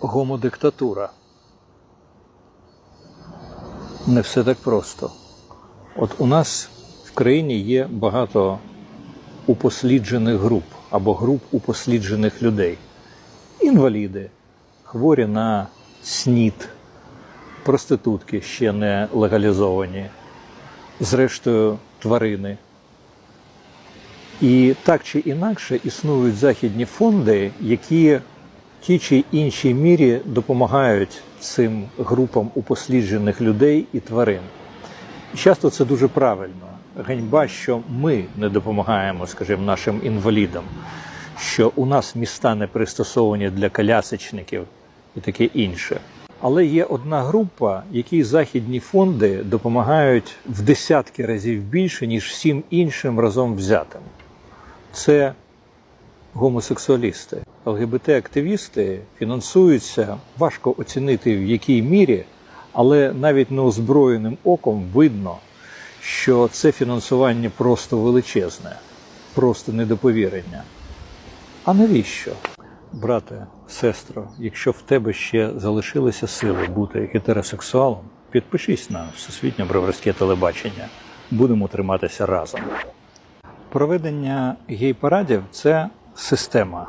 гомодиктатура. Не все так просто. От у нас в країні є багато упосліджених груп або груп упосліджених людей. Інваліди, хворі на СНІД, проститутки ще не легалізовані, зрештою тварини. І так чи інакше існують західні фонди, які в тій чи іншій мірі допомагають цим групам упосліджених людей і тварин. Часто це дуже правильно. Ганьба, що ми не допомагаємо, скажімо, нашим інвалідам, що у нас міста не пристосовані для колясочників і таке інше. Але є одна група, якій західні фонди допомагають в десятки разів більше, ніж всім іншим разом взятим. Це гомосексуалісти. ЛГБТ-активісти фінансуються, важко оцінити в якій мірі, але навіть неозброєним оком видно, що це фінансування просто величезне, просто недоповірення. А навіщо? Брате, сестро, якщо в тебе ще залишилися сили бути гетеросексуалом, підпишись на Всесвітнє броварське телебачення. Будемо триматися разом. Проведення гей-парадів це система.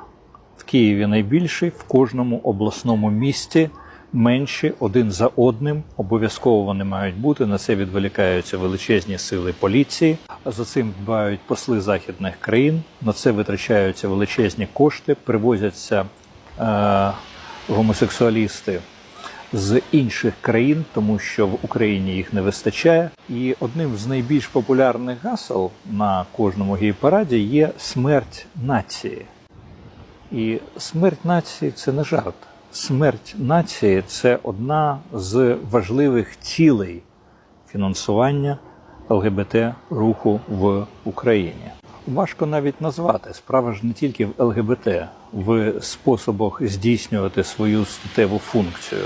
В Києві найбільший, в кожному обласному місті менші один за одним. Обов'язково вони мають бути. На це відволікаються величезні сили поліції. За цим дбають посли західних країн. На це витрачаються величезні кошти, привозяться е, гомосексуалісти з інших країн, тому що в Україні їх не вистачає. І одним з найбільш популярних гасел на кожному гей-параді є смерть нації. І смерть нації це не жарт. Смерть нації це одна з важливих цілей фінансування ЛГБТ руху в Україні. Важко навіть назвати справа ж не тільки в ЛГБТ, в способах здійснювати свою статеву функцію.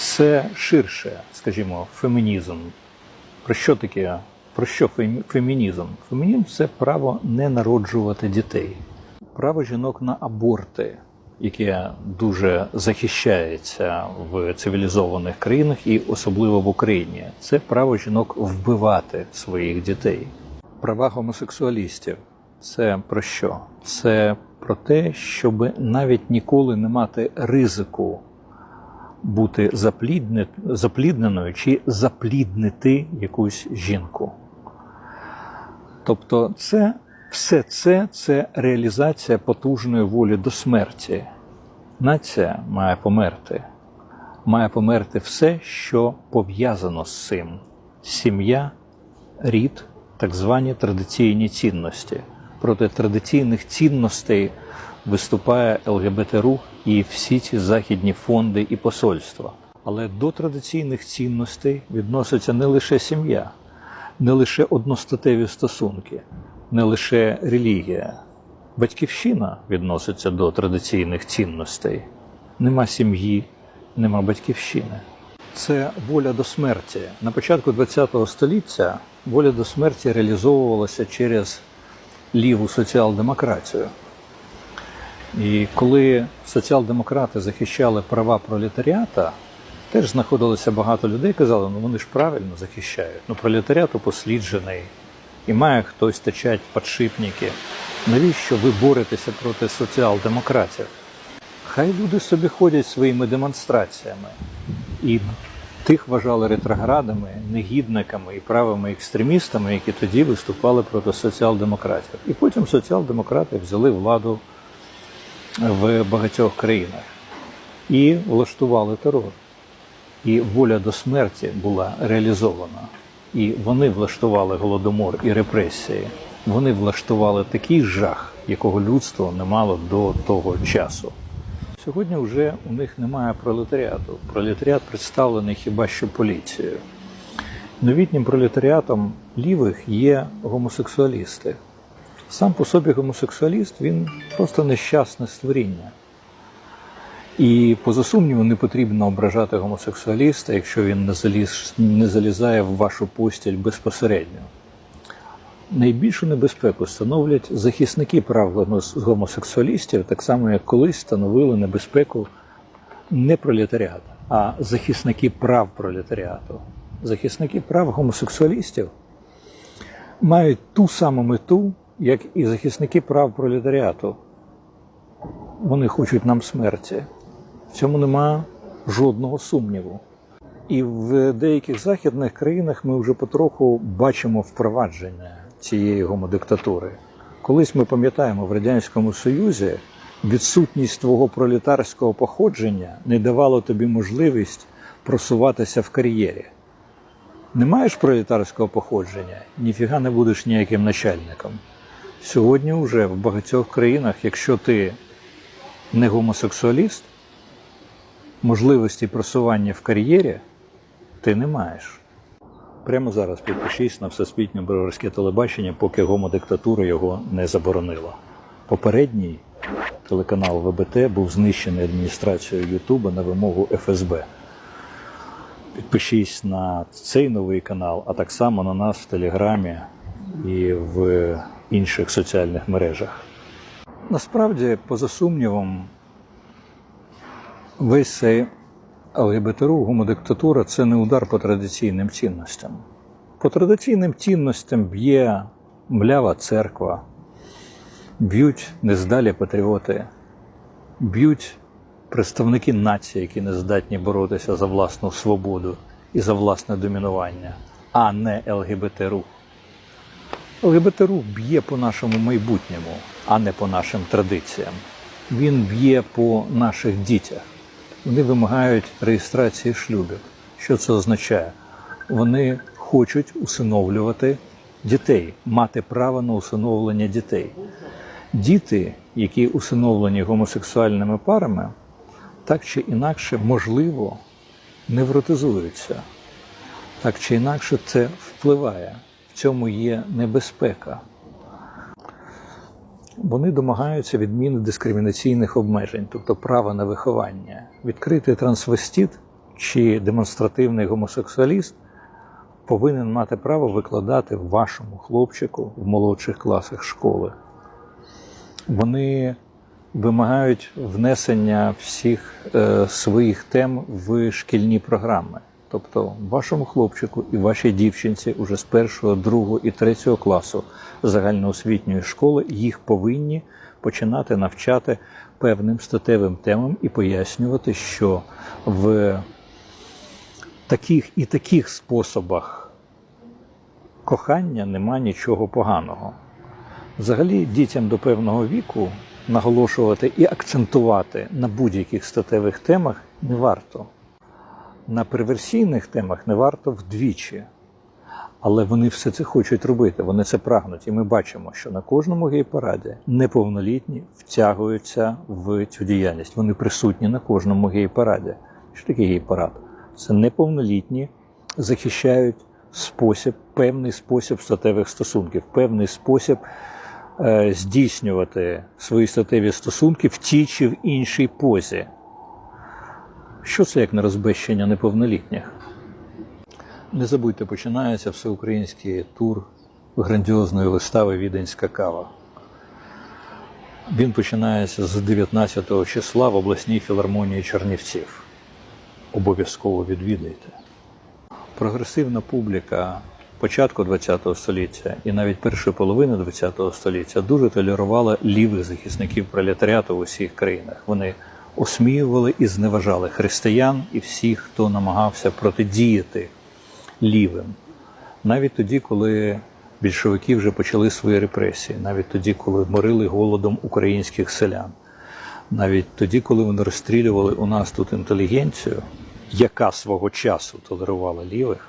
Це ширше, скажімо, фемінізм. Про що таке? Про що фемі- фемінізм? Фемінізм це право не народжувати дітей, право жінок на аборти, яке дуже захищається в цивілізованих країнах і особливо в Україні. Це право жінок вбивати своїх дітей. Права гомосексуалістів це про що? Це про те, щоб навіть ніколи не мати ризику бути заплідне, заплідненою чи запліднити якусь жінку. Тобто, це все це це реалізація потужної волі до смерті. Нація має померти. Має померти все, що пов'язано з цим: сім'я, рід, так звані традиційні цінності. Проти традиційних цінностей виступає ЛГБТ-рух і всі ці західні фонди і посольства. Але до традиційних цінностей відноситься не лише сім'я, не лише одностатеві стосунки, не лише релігія. Батьківщина відноситься до традиційних цінностей. Нема сім'ї, нема батьківщини. Це воля до смерті. На початку ХХ століття воля до смерті реалізовувалася через ліву соціал-демократію. І коли соціал-демократи захищали права пролетаріата, теж знаходилося багато людей, казали, ну вони ж правильно захищають. Ну пролетаріат упосліджений, і має хтось течать подшипники. Навіщо ви боретеся проти соціал-демократів? Хай люди собі ходять своїми демонстраціями. І тих вважали ретроградами, негідниками і правими екстремістами, які тоді виступали проти соціал-демократів. І потім соціал-демократи взяли владу в багатьох країнах і влаштували терор. І воля до смерті була реалізована. І вони влаштували голодомор і репресії. Вони влаштували такий жах, якого людство не мало до того часу. Сьогодні вже у них немає пролетаріату. Пролетаріат представлений хіба що поліцією. Новітнім пролетаріатом лівих є гомосексуалісти. Сам по собі гомосексуаліст він просто нещасне створіння. І поза сумніву не потрібно ображати гомосексуаліста, якщо він не, заліз, не залізає в вашу постіль безпосередньо. Найбільшу небезпеку становлять захисники прав гомосексуалістів, так само як колись становили небезпеку не пролетаріат, а захисники прав пролетаріату. Захисники прав гомосексуалістів мають ту саму мету, як і захисники прав пролетаріату. Вони хочуть нам смерті. В цьому нема жодного сумніву. І в деяких західних країнах ми вже потроху бачимо впровадження цієї гомодиктатури. Колись ми пам'ятаємо в Радянському Союзі відсутність твого пролетарського походження не давало тобі можливість просуватися в кар'єрі. Не маєш пролетарського походження, ніфіга не будеш ніяким начальником. Сьогодні вже в багатьох країнах, якщо ти не гомосексуаліст, можливості просування в кар'єрі ти не маєш. Прямо зараз підпишись на всесвітнє броварське телебачення, поки гомодиктатура його не заборонила. Попередній телеканал ВБТ був знищений адміністрацією Ютуба на вимогу ФСБ. Підпишись на цей новий канал, а так само на нас в Телеграмі і в інших соціальних мережах. Насправді, поза сумнівом, весь цей ЛГБТРУ, гомодиктатура це не удар по традиційним цінностям. По традиційним цінностям б'є млява церква, б'ють нездалі патріоти, б'ють представники нації, які не здатні боротися за власну свободу і за власне домінування, а не ЛГБТ-рух. ЛГБТ-рух б'є по нашому майбутньому, а не по нашим традиціям. Він б'є по наших дітях. Вони вимагають реєстрації шлюбів. Що це означає? Вони хочуть усиновлювати дітей, мати право на усиновлення дітей. Діти, які усиновлені гомосексуальними парами, так чи інакше, можливо, невротизуються. Так чи інакше, це впливає. Цьому є небезпека. Вони домагаються відміни дискримінаційних обмежень, тобто права на виховання. Відкритий трансвестит чи демонстративний гомосексуаліст повинен мати право викладати вашому хлопчику в молодших класах школи. Вони вимагають внесення всіх е, своїх тем в шкільні програми. Тобто вашому хлопчику і вашій дівчинці уже з першого, другого і третього класу загальноосвітньої школи їх повинні починати навчати певним статевим темам і пояснювати, що в таких і таких способах кохання нема нічого поганого. Взагалі, дітям до певного віку наголошувати і акцентувати на будь-яких статевих темах не варто. На перверсійних темах не варто вдвічі. Але вони все це хочуть робити, вони це прагнуть. І ми бачимо, що на кожному гей-параді неповнолітні втягуються в цю діяльність. Вони присутні на кожному гей-параді. Що таке гей-парад? Це неповнолітні захищають спосіб, певний спосіб статевих стосунків, певний спосіб е, здійснювати свої статеві стосунки в тій чи в іншій позі. Що це як не розбещення неповнолітніх? Не забудьте, починається всеукраїнський тур грандіозної вистави Віденська кава. Він починається з 19 числа в обласній філармонії Чернівців. Обов'язково відвідайте. Прогресивна публіка початку ХХ століття і навіть першої половини ХХ століття дуже толерувала лівих захисників пролетаріату в усіх країнах. Вони осміювали і зневажали християн і всіх, хто намагався протидіяти лівим. Навіть тоді, коли більшовики вже почали свої репресії, навіть тоді, коли морили голодом українських селян, навіть тоді, коли вони розстрілювали у нас тут інтелігенцію, яка свого часу толерувала лівих,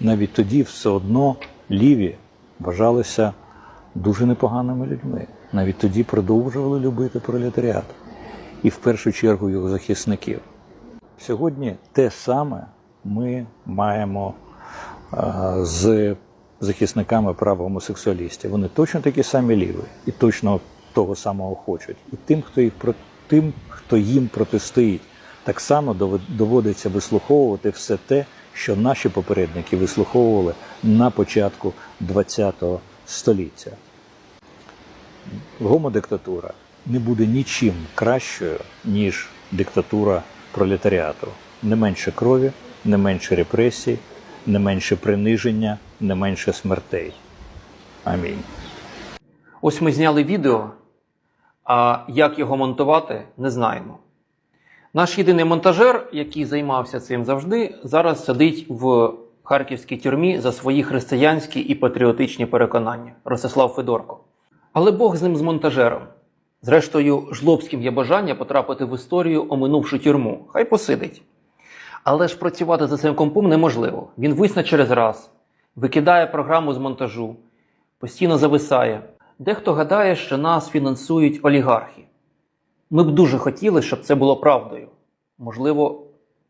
навіть тоді все одно ліві вважалися дуже непоганими людьми. Навіть тоді продовжували любити пролетаріат і в першу чергу його захисників. Сьогодні те саме ми маємо з захисниками прав гомосексуалістів. Вони точно такі самі ліві і точно того самого хочуть. І тим, хто їх тим, хто їм протистоїть, так само доводиться вислуховувати все те, що наші попередники вислуховували на початку ХХ століття. Гомодиктатура не буде нічим кращою, ніж диктатура пролетаріату. Не менше крові, не менше репресій, не менше приниження, не менше смертей. Амінь. Ось ми зняли відео, а як його монтувати, не знаємо. Наш єдиний монтажер, який займався цим завжди, зараз сидить в харківській тюрмі за свої християнські і патріотичні переконання Ростислав Федорко. Але Бог з ним з монтажером. Зрештою, жлобським є бажання потрапити в історію, оминувши тюрму. Хай посидить. Але ж працювати за цим компом неможливо. Він висне через раз, викидає програму з монтажу, постійно зависає. Дехто гадає, що нас фінансують олігархи. Ми б дуже хотіли, щоб це було правдою. Можливо,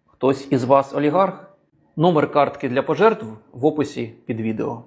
хтось із вас олігарх? Номер картки для пожертв в описі під відео.